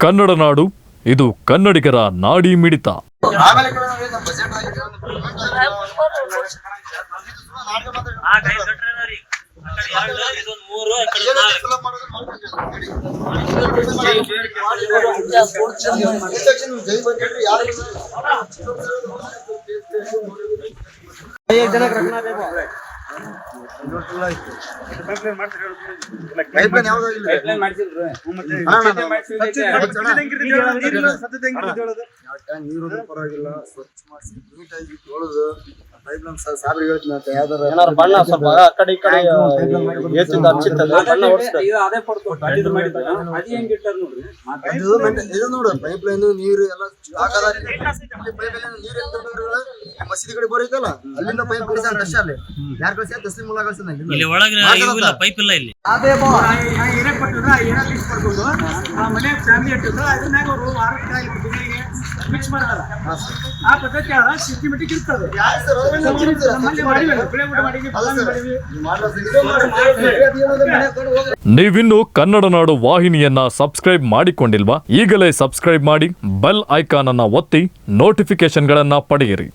ಕನ್ನಡ ನಾಡು ಇದು ಕನ್ನಡಿಗರ ನಾಡಿ ಮಿಡಿತ. ಆಮೇಲೆ ನೀರು ಪರವಾಗಿಲ್ಲ ಸ್ವಚ್ಛ ಮಾಡಿಸಿ ನೀಟಾಗಿ ತೊಳೆದು ಪೈಪ್ಲೈನ್ ಸಾಬ್ರಿಗೆ ಹೇಳ್ತೀನಿ ಅಂತ ಯಾವ್ದಾರ ಏನಾರ ಬಣ್ಣ ಸ್ವಲ್ಪ ಆ ಕಡೆ ಈ ಕಡೆ ಹೆಚ್ಚಿಂದ ಹಚ್ಚಿತ್ತಂದ್ರೆ ಬಣ್ಣ ಹೊಡ್ಸ್ಬೇಕು. ಇದು ನೋಡು ಪೈಪ್ ಲೈನ್ ನೀರು ಎಲ್ಲ ಹಾಕದ ಪೈಪ್ ಲೈನ್ ನೀರು ಮಸೀದಿ ಕಡೆ ಬರೋಯ್ತಲ್ಲ ಅಲ್ಲಿಂದ ಪೈಪ್ ಕಳಿಸ್ತಾರೆ ಅಷ್ಟೇ ಅಲ್ಲಿ. ಯಾರು ಕಳ್ಸ್ಯಾರ ತಸ್ಲಿಂ ಮುಲ್ಲಾ ಕಳ್ಸ್ಯಾನ ಇಲ್ಲಿ ಒಳಗೆ ಇಲ್ಲ ಪೈಪ್ ಇಲ್ಲ ಇಲ್ಲಿ. ಏನೇ ಕೊಟ್ಟಿದ್ರ ಏನೇ ಲಿಸ್ಟ್ ಮಾಡ್ಕೊಂಡು ಆ ಮನೆ ಫ್ಯಾಮಿಲಿ ಇಟ್ಟಿದ್ರು ಅದನ್ನಾಗ ಅವರು ವಾರಕ್ಕೆ ತಿಂಗಳಿಗೆ ಮಿಕ್ಸ್ ಮಾಡಲ್ಲ ಆ ಪದ್ಧತಿ ಸಿಸ್ಟಮೆಟಿಕ್ ಇರ್ತದೆ. ನಮ್ಮಲ್ಲಿ ಮಾಡಿವಿ ಬೆಳೆ ಮಾಡಿವಿ ಅಲ್ಲ ಬದಾಮಿ ಮಾಡಿವಿ ನೀವಿನ್ನು ಕನ್ನಡ ನಾಡು ವಾಹಿನಿಯನ್ನ ಸಬ್ಸ್ಕ್ರೈಬ್ ಮಾಡಿಕೊಂಡಿಲ್ವಾ? ಈಗಲೇ ಸಬ್ಸ್ಕ್ರೈಬ್ ಮಾಡಿ ಬೆಲ್ ಐಕಾನ್ ಅನ್ನ ಒತ್ತಿ ನೋಟಿಫಿಕೇಶನ್ಗಳನ್ನ ಪಡೆಯಿರಿ.